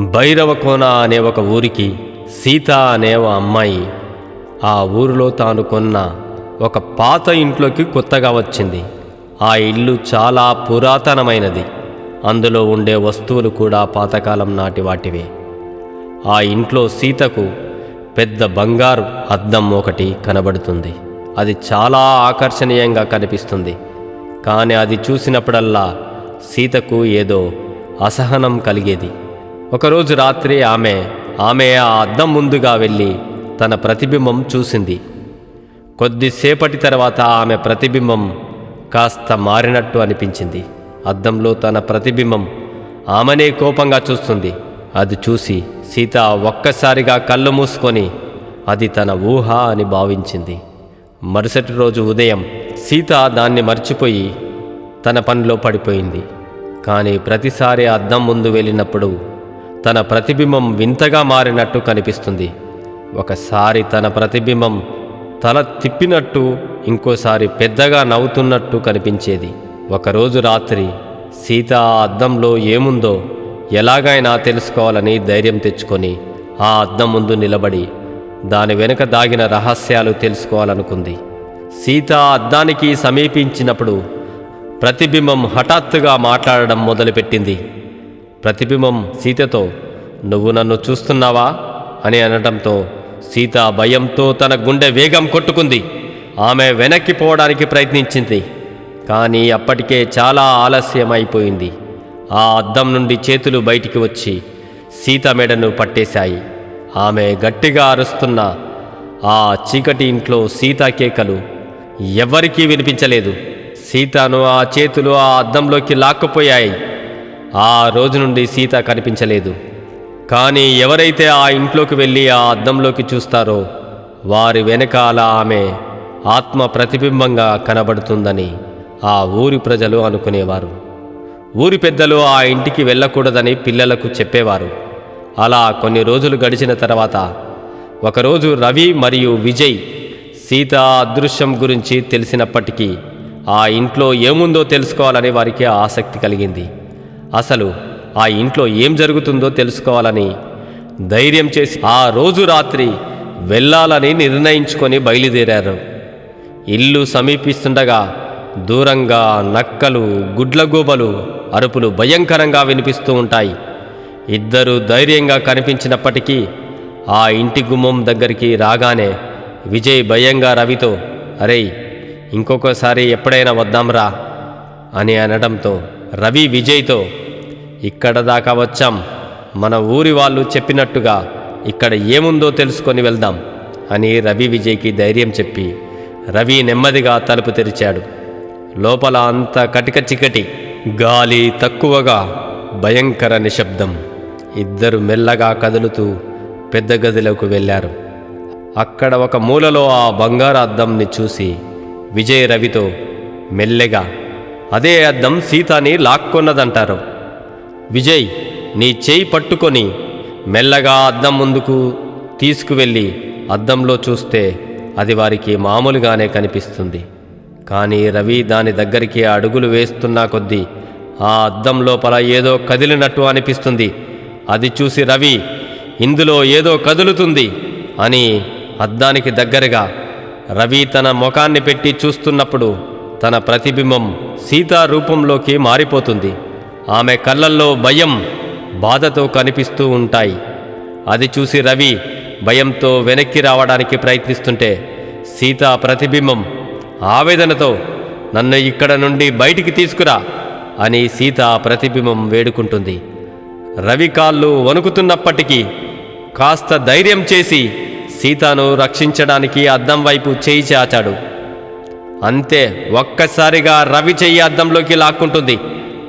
భైరవకోన అనే ఒక ఊరికి సీత అనే ఓ అమ్మాయి ఆ ఊరిలో తాను కొన్న ఒక పాత ఇంట్లోకి కొత్తగా వచ్చింది. ఆ ఇల్లు చాలా పురాతనమైనది. అందులో ఉండే వస్తువులు కూడా పాతకాలం నాటి వాటివే. ఆ ఇంట్లో సీతకు పెద్ద బంగారు అద్దం ఒకటి కనబడుతుంది. అది చాలా ఆకర్షణీయంగా కనిపిస్తుంది. కానీ అది చూసినప్పుడల్లా సీతకు ఏదో అసహనం కలిగేది. ఒకరోజు రాత్రి ఆమె ఆమె ఆ అద్దం ముందుగా వెళ్ళి తన ప్రతిబింబం చూసింది. కొద్దిసేపటి తర్వాత ఆమె ప్రతిబింబం కాస్త మారినట్టు అనిపించింది. అద్దంలో తన ప్రతిబింబం ఆమెనే కోపంగా చూస్తుంది. అది చూసి సీత ఒక్కసారిగా కళ్ళు మూసుకొని అది తన ఊహ అని భావించింది. మరుసటి రోజు ఉదయం సీత దాన్ని మర్చిపోయి తన పనిలో పడిపోయింది. కానీ ప్రతిసారి అద్దం ముందు వెళ్ళినప్పుడు తన ప్రతిబింబం వింతగా మారినట్టు కనిపిస్తుంది. ఒకసారి తన ప్రతిబింబం తల తిప్పినట్టు ఇంకోసారి పెద్దగా నవ్వుతున్నట్టు కనిపించేది. ఒకరోజు రాత్రి సీత ఆ అద్దంలో ఏముందో ఎలాగైనా తెలుసుకోవాలని ధైర్యం తెచ్చుకొని ఆ అద్దం ముందు నిలబడి దాని వెనుక దాగిన రహస్యాలు తెలుసుకోవాలనుకుంది. సీత అద్దానికి సమీపించినప్పుడు ప్రతిబింబం హఠాత్తుగా మాట్లాడడం మొదలుపెట్టింది. ప్రతిబింబం సీతతో నువ్వు నన్ను చూస్తున్నావా? అని అనడంతో సీత భయంతో తన గుండె వేగం కొట్టుకుంది. ఆమె వెనక్కి పోవడానికి ప్రయత్నించింది కానీ అప్పటికే చాలా ఆలస్యం అయిపోయింది ఆ అద్దం నుండి చేతులు బయటికి వచ్చి సీత మెడను పట్టేశాయి. ఆమె గట్టిగా అరుస్తున్న ఆ చీకటి ఇంట్లో సీతా కేకలు ఎవ్వరికీ వినిపించలేదు. సీతను ఆ చేతులు ఆ అద్దంలోకి లాక్కుపోయాయి. ఆ రోజు నుండి సీత కనిపించలేదు. కానీ ఎవరైతే ఆ ఇంట్లోకి వెళ్ళి ఆ అద్దంలోకి చూస్తారో వారి వెనకాల ఆమె ఆత్మ ప్రతిబింబంగా కనబడుతుందని ఆ ఊరి ప్రజలు అనుకునేవారు. ఊరి పెద్దలు ఆ ఇంటికి వెళ్ళకూడదని పిల్లలకు చెప్పేవారు. అలా కొన్ని రోజులు గడిచిన తర్వాత ఒకరోజు రవి మరియు విజయ్ సీత అదృశ్యం గురించి తెలిసినప్పటికీ ఆ ఇంట్లో ఏముందో తెలుసుకోవాలని వారికి ఆసక్తి కలిగింది. అసలు ఆ ఇంట్లో ఏం జరుగుతుందో తెలుసుకోవాలని ధైర్యం చేసి ఆ రోజు రాత్రి వెళ్ళాలని నిర్ణయించుకొని బయలుదేరారు. ఇల్లు సమీపిస్తుండగా దూరంగా నక్కలు గుడ్లగూబలు అరుపులు భయంకరంగా వినిపిస్తూ ఉంటాయి. ఇద్దరు ధైర్యంగా కనిపించినప్పటికీ ఆ ఇంటి గుమ్మం దగ్గరికి రాగానే విజయ్ భయంగా రవితో అరేయ్ ఇంకొకసారి ఎప్పుడైనా వద్దాంరా? అని అనడంతో రవి విజయ్తో ఇక్కడ దాకా వచ్చాం. మన ఊరి వాళ్ళు చెప్పినట్టుగా ఇక్కడ ఏముందో తెలుసుకొని వెళ్దాం అని రవి విజయ్కి ధైర్యం చెప్పి రవి నెమ్మదిగా తలుపు తెరిచాడు. లోపల అంత కటిక చికటి గాలి తక్కువగా భయంకర నిశ్శబ్దం. ఇద్దరు మెల్లగా కదులుతూ పెద్ద గదిలోకి వెళ్ళారు. అక్కడ ఒక మూలలో ఆ బంగారు అద్దంని చూసి విజయ్ రవితో మెల్లెగా అదే అద్దం సీతాని లాక్కొన్నదంటారు. విజయ్ నీ చేయి పట్టుకొని మెల్లగా అద్దం ముందుకు తీసుకువెళ్ళి అద్దంలో చూస్తే అది వారికి మామూలుగానే కనిపిస్తుంది. కానీ రవి దాని దగ్గరికి అడుగులు వేస్తున్నా కొద్దీ ఆ అద్దం లోపల ఏదో కదిలినట్టు అనిపిస్తుంది. అది చూసి రవి ఇందులో ఏదో కదులుతుంది అని అద్దానికి దగ్గరగా రవి తన ముఖాన్ని పెట్టి చూస్తున్నప్పుడు తన ప్రతిబింబం సీతా రూపంలోకి మారిపోతుంది. ఆమె కళ్ళల్లో భయం బాధతో కనిపిస్తూ ఉంటాయి. అది చూసి రవి భయంతో వెనక్కి రావడానికి ప్రయత్నిస్తుంటే సీతా ప్రతిబింబం ఆవేదనతో నన్ను ఇక్కడ నుండి బయటికి తీసుకురా అని సీత ప్రతిబింబం వేడుకుంటుంది. రవి కాళ్ళు వణుకుతున్నప్పటికీ కాస్త ధైర్యం చేసి సీతను రక్షించడానికి అద్దం వైపు చేయి చాచాడు. అంతే ఒక్కసారిగా రవి చెయ్యి అద్దంలోకి లాక్కుంటుంది.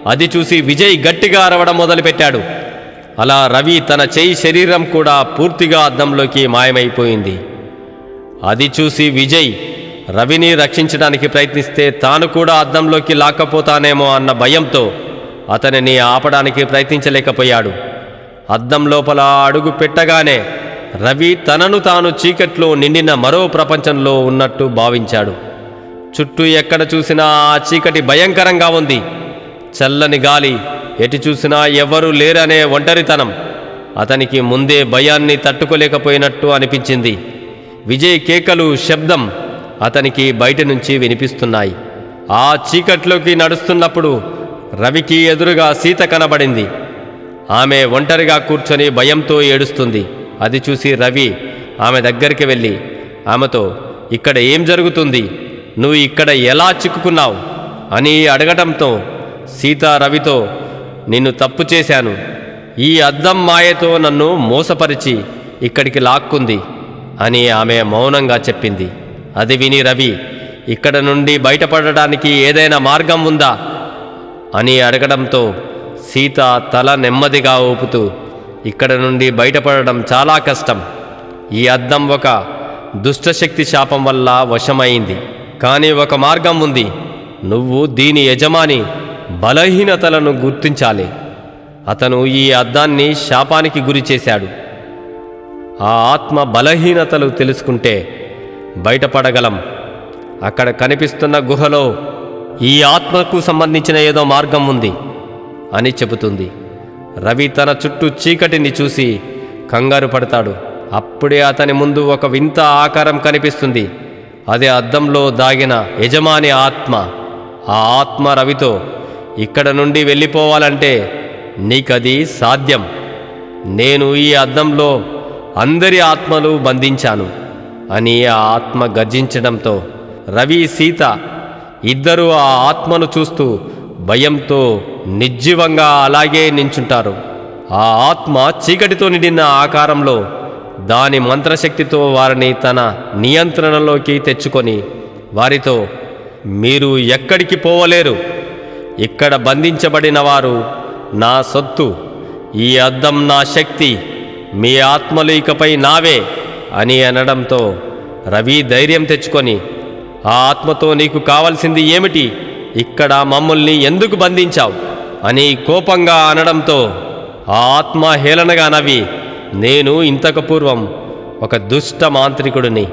అది చూసి విజయ్ గట్టిగా అరవడం మొదలుపెట్టాడు. అలా రవి తన చెయ్యి శరీరం కూడా పూర్తిగా అద్దంలోకి మాయమైపోయింది. అది చూసి విజయ్ రవిని రక్షించడానికి ప్రయత్నిస్తే తాను కూడా అద్దంలోకి లాక్కపోతానేమో అన్న భయంతో అతనిని ఆపడానికి ప్రయత్నించలేకపోయాడు. అద్దం లోపల అడుగు పెట్టగానే రవి తనను తాను చీకట్లో నిండిన మరో ప్రపంచంలో ఉన్నట్టు భావించాడు. చుట్టూ ఎక్కడ చూసినా ఆ చీకటి భయంకరంగా ఉంది. చల్లని గాలి ఎటు చూసినా ఎవరూ లేరనే ఒంటరితనం. అతనికి ముందే భయాన్ని తట్టుకోలేకపోయినట్టు అనిపించింది. విజయ్ కేకలు శబ్దం అతనికి బయట నుంచి వినిపిస్తున్నాయి. ఆ చీకట్లోకి నడుస్తున్నప్పుడు రవికి ఎదురుగా సీత కనబడింది. ఆమె ఒంటరిగా కూర్చొని భయంతో ఏడుస్తుంది. అది చూసి రవి ఆమె దగ్గరికి వెళ్ళి ఆమెతో ఇక్కడ ఏం జరుగుతుంది? నువ్వు ఇక్కడ ఎలా చిక్కుకున్నావు? అని అడగటంతో సీత రవితో నిన్ను తప్పు చేశాను. ఈ అద్దం మాయతో నన్ను మోసపరిచి ఇక్కడికి లాక్కుంది అని ఆమె మౌనంగా చెప్పింది. అది విని రవి ఇక్కడ నుండి బయటపడడానికి ఏదైనా మార్గం ఉందా? అని అడగడంతో సీత తల నెమ్మదిగా ఊపుతూ ఇక్కడ నుండి బయటపడడం చాలా కష్టం. ఈ అద్దం ఒక దుష్టశక్తి శాపం వల్ల వశమైంది. కానీ ఒక మార్గం ఉంది. నువ్వు దీని యజమాని. బలహీనతలను గుర్తించాలి. అతను ఈ అద్దాన్ని శాపానికి గురి చేశాడు. ఆ ఆత్మ బలహీనతలు తెలుసుకుంటే బయటపడగలం. అక్కడ కనిపిస్తున్న గుహలో ఈ ఆత్మకు సంబంధించిన ఏదో మార్గం ఉంది అని చెబుతుంది. రవి తన చుట్టూ చీకటిని చూసి కంగారు పడతాడు. అప్పుడే అతని ముందు ఒక వింత ఆకారం కనిపిస్తుంది. అది అద్దంలో దాగిన యజమాని ఆత్మ. ఆ ఆత్మ రవితో ఇక్కడ నుండి వెళ్ళిపోవాలంటే నీకది సాధ్యం. నేను ఈ అద్దంలో అందరి ఆత్మలు బంధించాను అని ఆ ఆత్మ గర్జించడంతో రవి సీత ఇద్దరూ ఆ ఆత్మను చూస్తూ భయంతో నిర్జీవంగా అలాగే నించుంటారు. ఆ ఆత్మ చీకటితో నిండిన ఆకారంలో దాని మంత్రశక్తితో వారిని తన నియంత్రణలోకి తెచ్చుకొని వారితో మీరు ఎక్కడికి పోవలేరు ఇక్కడ బంధించబడిన వారు నా సొత్తు. ఈ అద్దం నా శక్తి. మీ ఆత్మలు ఇకపై నావే అని అనడంతో రవి ధైర్యం తెచ్చుకొని ఆ ఆత్మతో నీకు కావలసింది ఏమిటి? ఇక్కడ మమ్మల్ని ఎందుకు బంధించావు? అని కోపంగా అనడంతో ఆ ఆత్మ హేళనగా నవ్వి నేను ఇంతకు పూర్వం ఒక దుష్ట మాంత్రికుడిని.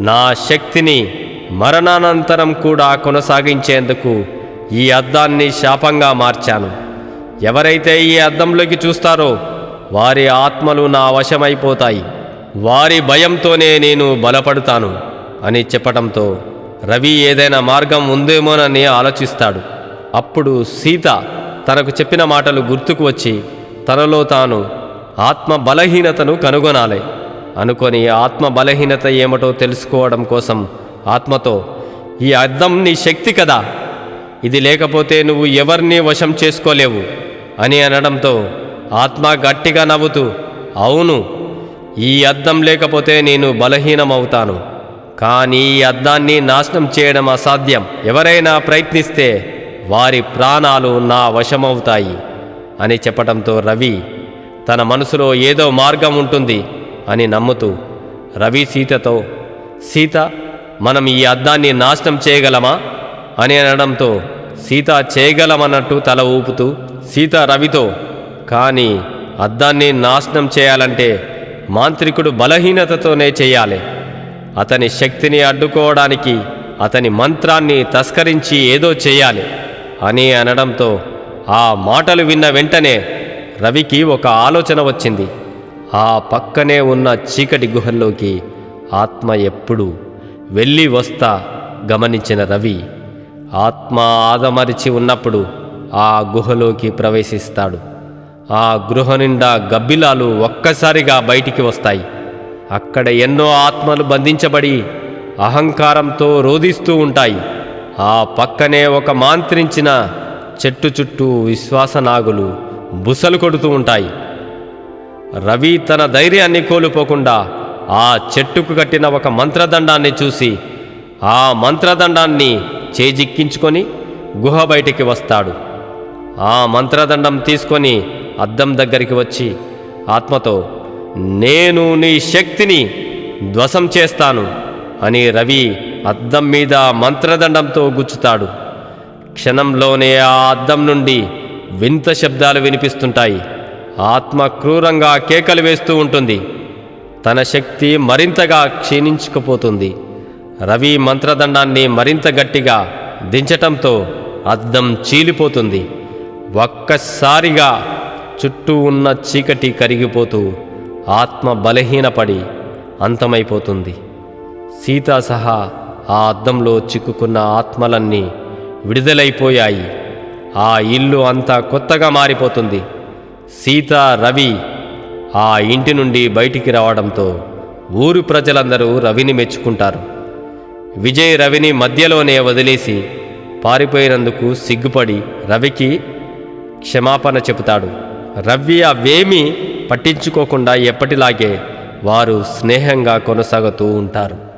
నా శక్తిని మరణానంతరం కూడా కొనసాగించేందుకు ఈ అద్దాన్ని శాపంగా మార్చాను. ఎవరైతే ఈ అద్దంలోకి చూస్తారో వారి ఆత్మలు నా వశమైపోతాయి. వారి భయంతోనే నేను బలపడతాను అని చెప్పటంతో రవి ఏదైనా మార్గం ఉందేమోనని ఆలోచిస్తాడు. అప్పుడు సీత తనకు చెప్పిన మాటలు గుర్తుకు వచ్చి తనలో తాను ఆత్మ బలహీనతను కనుగొనాలి అనుకొని ఆత్మ బలహీనత ఏమిటో తెలుసుకోవడం కోసం ఆత్మతో ఈ అద్దం నీ శక్తి కదా ఇది లేకపోతే నువ్వు ఎవరిని వశం చేసుకోలేవు? అని అనడంతో ఆత్మ గట్టిగా నవ్వుతూ అవును ఈ అద్దం లేకపోతే నేను బలహీనమవుతాను. కానీ ఈ అద్దాన్ని నాశనం చేయడం అసాధ్యం. ఎవరైనా ప్రయత్నిస్తే వారి ప్రాణాలు నా వశమవుతాయి అని చెప్పడంతో రవి తన మనసులో ఏదో మార్గం ఉంటుంది అని నమ్ముతూ రవి సీతతో సీత మనం ఈ అద్దాన్ని నాశనం చేయగలమా? అని అనడంతో సీత చేయగలమన్నట్టు తల ఊపుతూ సీత రవితో కానీ అద్దాన్ని నాశనం చేయాలంటే మాంత్రికుడు బలహీనతతోనే చేయాలి. అతని శక్తిని అడ్డుకోవడానికి అతని మంత్రాన్ని తస్కరించి ఏదో చేయాలి అని అనడంతో ఆ మాటలు విన్న వెంటనే రవికి ఒక ఆలోచన వచ్చింది. ఆ పక్కనే ఉన్న చీకటి గుహల్లోకి ఆత్మ ఎప్పుడు వెళ్ళి వస్తా గమనించిన రవి. ఆత్మ ఆదమరిచి ఉన్నప్పుడు ఆ గుహలోకి ప్రవేశిస్తాడు. ఆ గృహ నిండా గబ్బిలాలు ఒక్కసారిగా బయటికి వస్తాయి. అక్కడ ఎన్నో ఆత్మలు బంధించబడి అహంకారంతో రోధిస్తూ ఉంటాయి. ఆ పక్కనే ఒక మాంత్రించిన చెట్టు చుట్టూ విశ్వాసనాగులు బుసలు కొడుతూ ఉంటాయి. రవి తన ధైర్యాన్ని కోల్పోకుండా ఆ చెట్టుకు కట్టిన ఒక మంత్రదండాన్ని చూసి ఆ మంత్రదండాన్ని చేజిక్కించుకొని గుహ బయటికి వస్తాడు. ఆ మంత్రదండం తీసుకొని అద్దం దగ్గరికి వచ్చి ఆత్మతో నేను నీ శక్తిని ధ్వసం చేస్తాను అని రవి అద్దం మీద మంత్రదండంతో గుచ్చుతాడు. క్షణంలోనే ఆ అద్దం నుండి వింత శబ్దాలు వినిపిస్తుంటాయి. ఆత్మ క్రూరంగా కేకలు వేస్తూ ఉంటుంది. తన శక్తి మరింతగా క్షీణించుకుపోతుంది. రవి మంత్రదండాన్ని మరింత గట్టిగా దించటంతో అద్దం చీలిపోతుంది. ఒక్కసారిగా చుట్టూ ఉన్న చీకటి కరిగిపోతూ ఆత్మ బలహీనపడి అంతమైపోతుంది. సీత సహా ఆ అద్దంలో చిక్కుకున్న ఆత్మలన్నీ విడుదలైపోయాయి. ఆ ఇల్లు అంతా కొత్తగా మారిపోతుంది. సీత రవి ఆ ఇంటి నుండి బయటికి రావడంతో ఊరు ప్రజలందరూ రవిని మెచ్చుకుంటారు. విజయ్ రవిని మధ్యలోనే వదిలేసి పారిపోయినందుకు సిగ్గుపడి రవికి క్షమాపణ చెబుతాడు. రవి అవేమీ పట్టించుకోకుండా ఎప్పటిలాగే వారు స్నేహంగా కొనసాగుతూ ఉంటారు.